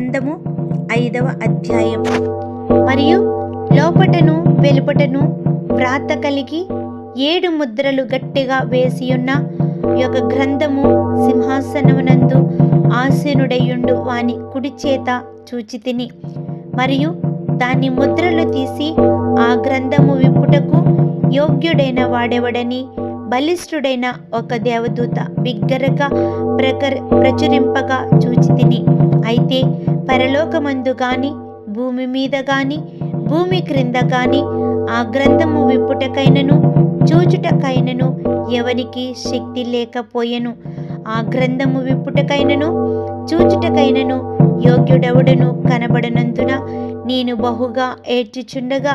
గ్రంథము ఐదవ అధ్యాయం మరియు లోపటను వెలుపటను వ్రాత కలిగి ఏడు ముద్రలు గట్టిగా వేసియున్న యొక్క గ్రంథము సింహాసనమునందు ఆసీనుడయ్యుండు వాని కుడి చేత చూచితిని మరియు దాని ముద్రలు తీసి ఆ గ్రంథము విప్పుటకు యోగ్యుడైన వాడెవడని బలిష్ఠుడైన ఒక దేవదూత బిగ్గరగా ప్రకర ప్రచురింపగా చూచి తిని అయితే పరలోకమందు గాని భూమి మీద గాని భూమి క్రింద గాని ఆ గ్రంథము విప్పుటకైనను చూచుటకైనను ఎవనికి శక్తి లేకపోయెను. ఆ గ్రంథము విప్పుటకైనను చూచుటకైనను యోగ్యుడెవడను కనబడనందున నేను బహుగా ఏడ్చిచుండగా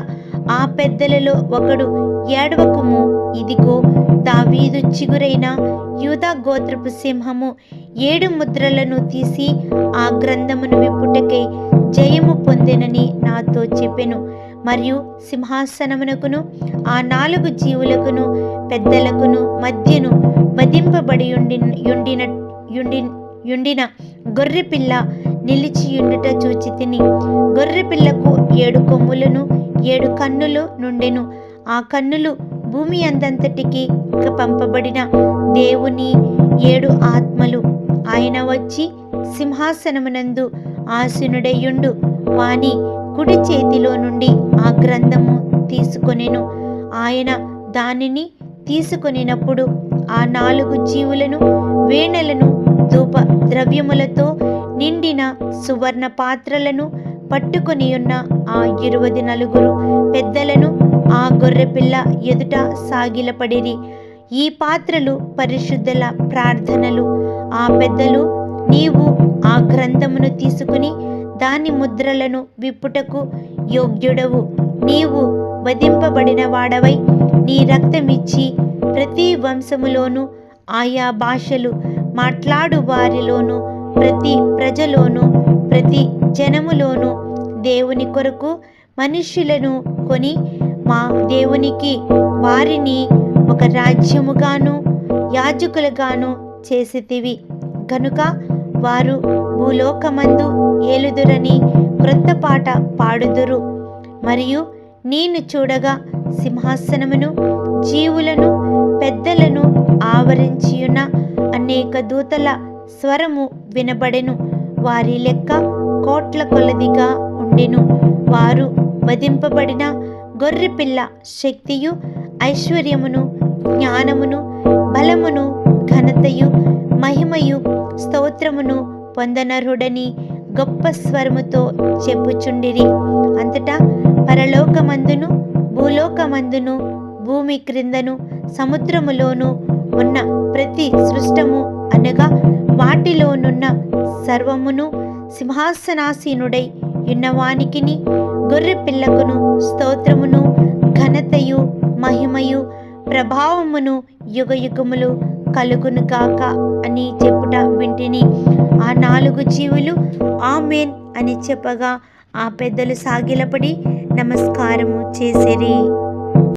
ఆ పెద్దలలో ఒకడు ఏడవకుము ఇదిగో దావీదు చిగురైన యూదా గోత్రపు సింహము ఏడు ముద్రలను తీసి ఆ గ్రంథమును విప్పుటకై జయము పొందెనని నాతో చెప్పెను. మరియు సింహాసనమునకును ఆ నాలుగు జీవులకును పెద్దలకును మధ్యను మదింపబడి యుండిన యుండిన యుండి యుండిన గొర్రెపిల్ల నిలిచియుండుట చూచి తిని. గొర్రెపిల్లకు ఏడు కొమ్ములను ఏడు కన్నులు నుండెను. ఆ కన్నులు భూమి అందంతటికి పంపబడిన దేవుని ఏడు ఆత్మలు. ఆయన వచ్చి సింహాసనమునందు ఆసీనుడయ్యుండు. వాని కుడి చేతిలో నుండి ఆ గ్రంథము తీసుకొనెను. ఆయన దానిని తీసుకొనినప్పుడు ఆ నాలుగు జీవులను వీణలను ధూప ద్రవ్యములతో నిండిన సువర్ణ పాత్రలను పట్టుకుని ఉన్న ఆ ఇరువది నలుగురు పెద్దలను ఆ గొర్రెపిల్ల ఎదుట సాగిలపడిరి. ఈ పాత్రలు పరిశుద్ధుల ప్రార్థనలు. ఆ పెద్దలు నీవు ఆ గ్రంథమును తీసుకుని దాని ముద్రలను విప్పుటకు యోగ్యుడవు. నీవు వధింపబడిన వాడవై నీ రక్తమిచ్చి ప్రతి వంశములోనూ ఆయా భాషలు మాట్లాడు వారిలోను ప్రతి ప్రజలోను ప్రతి జనములోను దేవుని కొరకు మనుష్యులను కొని మా దేవునికి వారిని ఒక రాజ్యముగాను యాజకులుగాను చేసితివి. కనుక వారు భూలోకమందు ఏలుదురని క్రొత్త పాట పాడుదురు. మరియు నేను చూడగా సింహాసనమును జీవులను పెద్దలను ఆవరించియున్న అనేక దూతల స్వరము వినబడెను. వారి లెక్క కోట్ల కొలదిగా ఉండెను. వారు వధింపబడిన గొర్రెపిల్ల శక్తియు ఐశ్వర్యమును జ్ఞానమును బలమును ఘనతయు మహిమయు స్తోత్రమును పొందనరుడని గొప్ప స్వరముతో చెప్పుచుండిరి. అంతటా పరలోకమందును భూలోకమందును భూమి క్రిందను సముద్రములోను ఉన్న ప్రతి సృష్టము అనగా వాటిలోనున్న సర్వమును సింహాసనాసీనుడై ఉన్నవానికిని గొర్రె పిల్లకును స్తోత్రమును ఘనతయు మహిమయు ప్రభావమును యుగ యుగములు కలుగును కాక అని చెప్పుట వింటిని ఆ నాలుగు జీవులు ఆమెన్ అని చెప్పగా ఆ పెద్దలు సాగిలపడి నమస్కారము చేసిరి.